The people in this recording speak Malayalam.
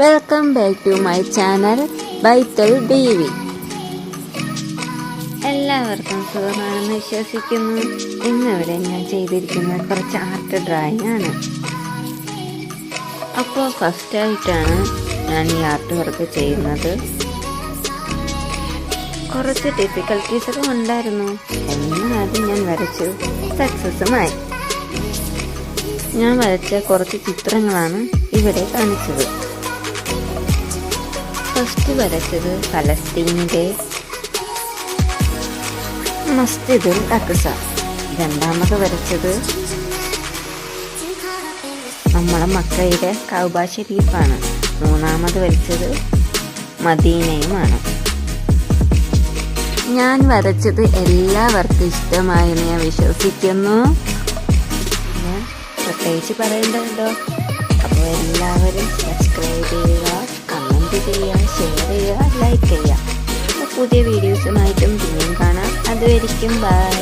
Welcome back to my channel ബൈത്തൽ ദേവി എല്ലാവർക്കും സുഖമാണെന്ന് വിശ്വസിക്കുന്നു. ഇന്നിവിടെ ഞാൻ ചെയ്തിരിക്കുന്ന കുറച്ച് ആർട്ട് ഡ്രോയിങ് ആണ്. അപ്പോൾ ഫസ്റ്റായിട്ടാണ് ഞാൻ ഈ ആർട്ട് വർക്ക് ചെയ്യുന്നത്. കുറച്ച് ഡിഫിക്കൽട്ടീസൊക്കെ ഉണ്ടായിരുന്നു. എന്നാൽ ആദ്യം ഞാൻ വരച്ചു. സക്സസ്സുമായി ഞാൻ വരച്ച കുറച്ച് ചിത്രങ്ങളാണ് ഇവിടെ കാണിച്ചത്. ഫസ്റ്റ് വരച്ചത് ഫലസ്തീനിലെ മസ്ജിദുൽ അക്സ. രണ്ടാമത് വരച്ചത് നമ്മളെ മക്കയുടെ കൗബ ഷരീഫാണ്. മൂന്നാമത് വരച്ചത് മദീനയുമാണ്. ഞാൻ വരച്ചത് എല്ലാവർക്കും ഇഷ്ടമായെന്ന് ഞാൻ വിശ്വസിക്കുന്നു. പ്രത്യേകിച്ച് പറയേണ്ടതുണ്ടോ? അപ്പോൾ എല്ലാവരും ചെയ്യുക ലൈക്ക് ചെയ്യുക. പുതിയ വീഡിയോസുമായിട്ടും പിന്നെയും കാണാം. അതുവരിക്കും ബൈ